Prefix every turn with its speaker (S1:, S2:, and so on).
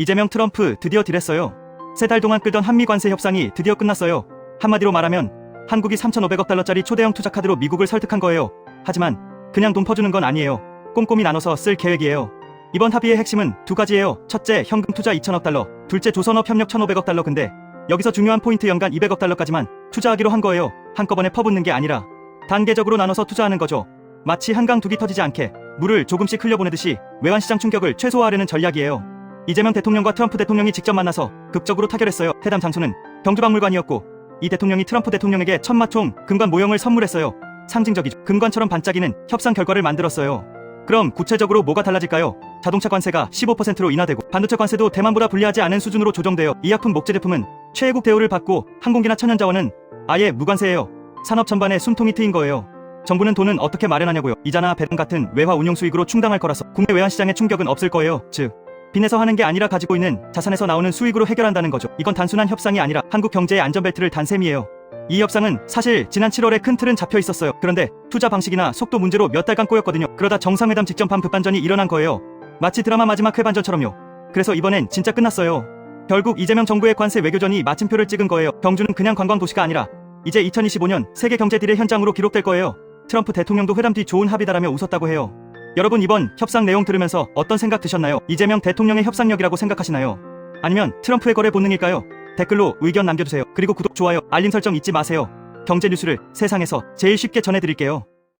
S1: 이재명 트럼프 드디어 딜했어요. 세 달 동안 끌던 한미 관세 협상이 드디어 끝났어요. 한마디로 말하면 한국이 3,500억 달러짜리 초대형 투자 카드로 미국을 설득한 거예요. 하지만 그냥 돈 퍼주는 건 아니에요. 꼼꼼히 나눠서 쓸 계획이에요. 이번 합의의 핵심은 두 가지예요. 첫째, 현금 투자 2천억 달러. 둘째, 조선업 협력 1,500억 달러. 근데 여기서 중요한 포인트 연간 200억 달러까지만 투자하기로 한 거예요. 한꺼번에 퍼붓는 게 아니라 단계적으로 나눠서 투자하는 거죠. 마치 한강 둑이 터지지 않게 물을 조금씩 흘려보내듯이 외환시장 충격을 최소화하려는 전략이에요. 이재명 대통령과 트럼프 대통령이 직접 만나서 극적으로 타결했어요. 회담 장소는 경주박물관이었고 이 대통령이 트럼프 대통령에게 천마총 금관 모형을 선물했어요. 상징적이죠. 금관처럼 반짝이는 협상 결과를 만들었어요. 그럼 구체적으로 뭐가 달라질까요? 자동차 관세가 15%로 인하되고 반도체 관세도 대만보다 불리하지 않은 수준으로 조정되어医薬품 목재 제품은 최애국 대우를 받고 항공기나 천연자원은 아예 무관세예요. 산업 전반에 숨통이 트인 거예요. 정부는 돈은 어떻게 마련하냐고요. 이자나 배당 같은 외화 운용 수익으로 충당할 거라서 국내 외환 시장에 충격은 없을 거예요. 즉 빚내서 하는 게 아니라 가지고 있는 자산에서 나오는 수익으로 해결한다는 거죠. 이건 단순한 협상이 아니라 한국 경제의 안전벨트를 단 셈이에요. 이 협상은 사실 지난 7월에 큰 틀은 잡혀 있었어요. 그런데 투자 방식이나 속도 문제로 몇 달간 꼬였거든요. 그러다 정상회담 직전 밤 급반전이 일어난 거예요. 마치 드라마 마지막 회반전처럼요. 그래서 이번엔 진짜 끝났어요. 결국 이재명 정부의 관세 외교전이 마침표를 찍은 거예요. 경주는 그냥 관광 도시가 아니라 이제 2025년 세계 경제 딜의 현장으로 기록될 거예요. 트럼프 대통령도 회담 뒤 좋은 합의다라며 웃었다고 해요. 여러분 이번 협상 내용 들으면서 어떤 생각 드셨나요? 이재명 대통령의 협상력이라고 생각하시나요? 아니면 트럼프의 거래 본능일까요? 댓글로 의견 남겨주세요. 그리고 구독, 좋아요, 알림 설정 잊지 마세요. 경제 뉴스를 세상에서 제일 쉽게 전해드릴게요.